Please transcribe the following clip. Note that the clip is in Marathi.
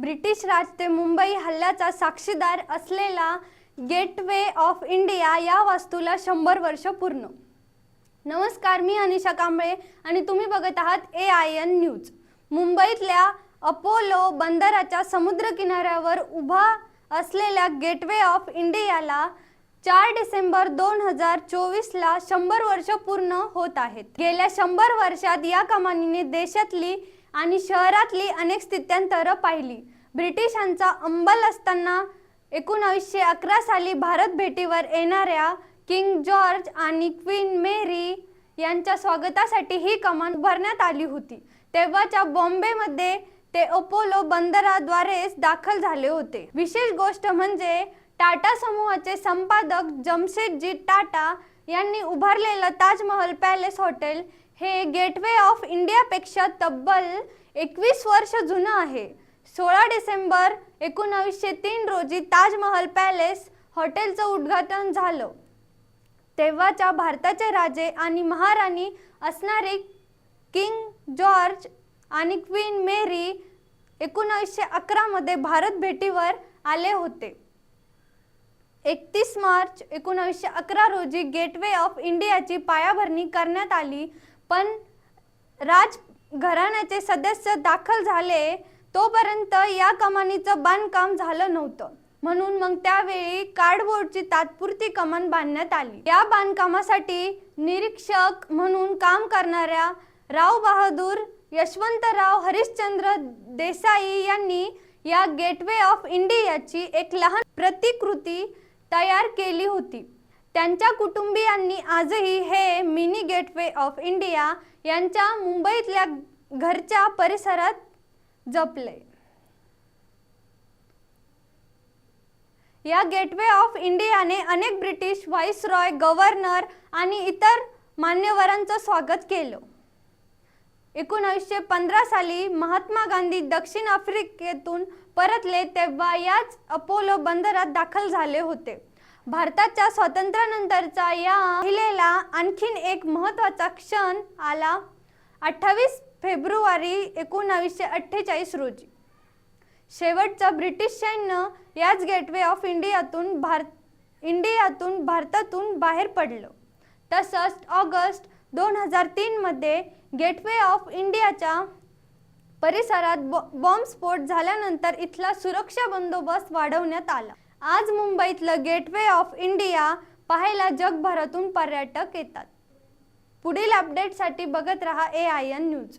ब्रिटिश राज ते मुंबई हल्ल्याचा साक्षीदार असलेला गेटवे ऑफ इंडिया या वास्तूला शंभर वर्ष पूर्ण. नमस्कार मी अनिशा कांबळे आणि तुम्ही बघत आहात ए आय एन न्यूज. मुंबईतल्या अपोलो बंदराच्या समुद्र किनाऱ्यावर उभा असलेल्या गेटवे ऑफ इंडियाला चार डिसेंबर दोन हजार चोवीसला शंभर वर्ष पूर्ण होत आहेत. गेल्या शंभर वर्षात या कमानीने देशातली आणि शहरातली अनेक स्थित्यंतरं पाहिली. ब्रिटिशांचा अंबल असताना एकोणावीसशे अकरा साली भारत भेटीवर येणाऱ्या किंग जॉर्ज आणि क्वीन मेरी यांच्या स्वागतासाठी ही कमान उभारण्यात आली होती. तेव्हाच्या बॉम्बेमध्ये ते अपोलो बंदराद्वारेच दाखल झाले होते. विशेष गोष्ट म्हणजे टाटा समूहाचे संपादक जमशेदजी टाटा यांनी उभारलेलं ताजमहल पॅलेस हॉटेल हे गेटवे ऑफ इंडियापेक्षा तब्बल एकवीस वर्ष जुनं आहे. सोळा डिसेंबर एकोणावीसशे तीन रोजी ताजमहल पॅलेस हॉटेलचं उद्घाटन झालं. तेव्हाच्या भारताचे राजे आणि महाराणी असणारे किंग जॉर्ज आणि क्वीन मेरी एकोणावीसशे अकरामध्ये भारत भेटीवर आले होते. एकतीस मार्च एकोणावीसशे अकरा रोजी गेटवे ऑफ इंडियाची पायाभरणी करण्यात आली. पण राज घराण्याचे सदस्य दाखल झाले तोपर्यंत या कमानीचं बांधकाम झालं नव्हतं. म्हणून मग त्यावेळी कार्डबोर्डची तात्पुरती कमान बांधण्यात आली. या बांधकामासाठी निरीक्षक म्हणून काम करणाऱ्या राव बहादूर यशवंतराव हरिश्चंद्र देसाई यांनी या गेटवे ऑफ इंडियाची एक लहान प्रतिकृती तयार केली होती. त्यांच्या कुटुंबियांनी आजही हे मिनी गेटवे ऑफ इंडिया यांच्या मुंबईतल्या घरच्या परिसरात जपले. या गेटवे ऑफ इंडियाने अनेक ब्रिटिश व्हाईसरॉय गव्हर्नर आणि इतर मान्यवरांचं स्वागत केलं. एकोणावीसशे पंधरा साली महात्मा गांधी दक्षिण आफ्रिकेतून परतले तेव्हा याच अपोलो बंदरात दाखल झाले होते. भारताच्या स्वातंत्र्यानंतरचा या महिलेला आणखीन एक महत्त्वाचा क्षण आला अठ्ठावीस फेब्रुवारी एकोणावीसशे अठ्ठेचाळीस रोजी. शेवटचा ब्रिटिश सैन्य याच गेटवे ऑफ इंडियातून भारत इंडियातून भारतातून बाहेर पडलं. तसंच ऑगस्ट दोन हजार तीनमध्ये गेटवे ऑफ इंडियाच्या परिसरात बॉ बॉम्बस्फोट झाल्यानंतर इथला सुरक्षा बंदोबस्त वाढवण्यात आला. आज मुंबईतलं गेटवे ऑफ इंडिया पाहायला जगभरातून पर्यटक येतात. पुढील अपडेटसाठी बघत रहा ए आय एन न्यूज